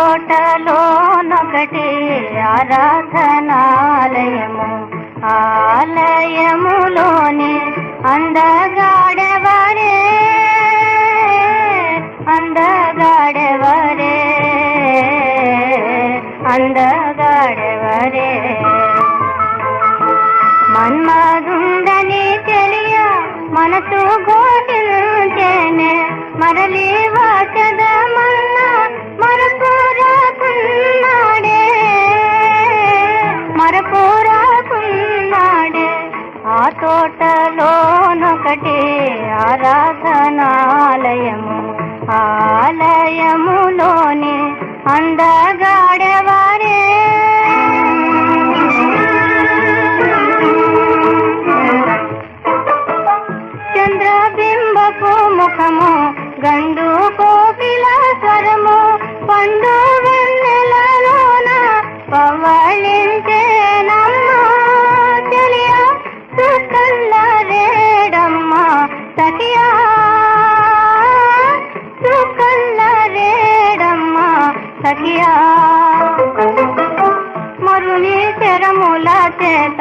ఆలయములోనొకటి ఆరాధనాలయము. ఆలయములోని అందగాడవరే? అందగాడవరే? అందగాడవరే? మన్మధుండని తెలియ మనసు ఘోషించేనే మరలి వాచదమా? ఆరాధనాలయము ఆలయములోని అందగాడవారే. చంద్రబింబపు ముఖము గండు కోకిల స్వరము సఖియా మరుని శరముల చేత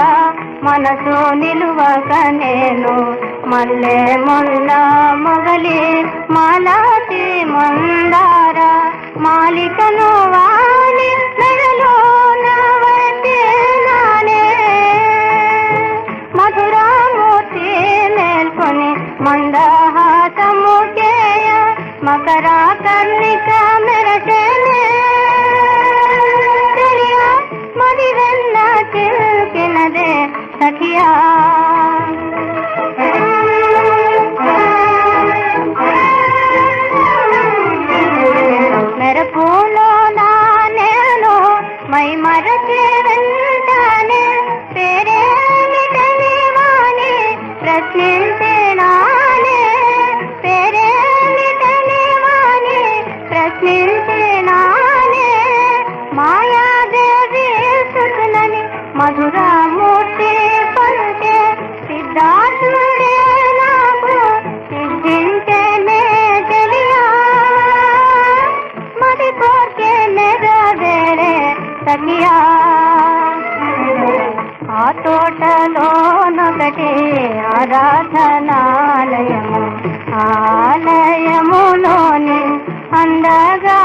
మనసు నిలువక నేను మల్లె మొల్ల మొగలి మాలాటి మందార మాలికను వాలి మెడలో నానే. మధురామూర్తి మేల్కొని మందహాసము చేయ మకరా సఖియా మెరపులో నా నేను మై మరచి వెంటానే పేరేమిటని వాణి ప్రశ్నించినానే పేరేమిటని వాణి ప్రశ్నించినానే మాయాదేవి సుతులని మధురామూర్తి సఖియా ఆ తోటలోనొకటే ఆరాధనాలయము. ఆలయములోని అందగా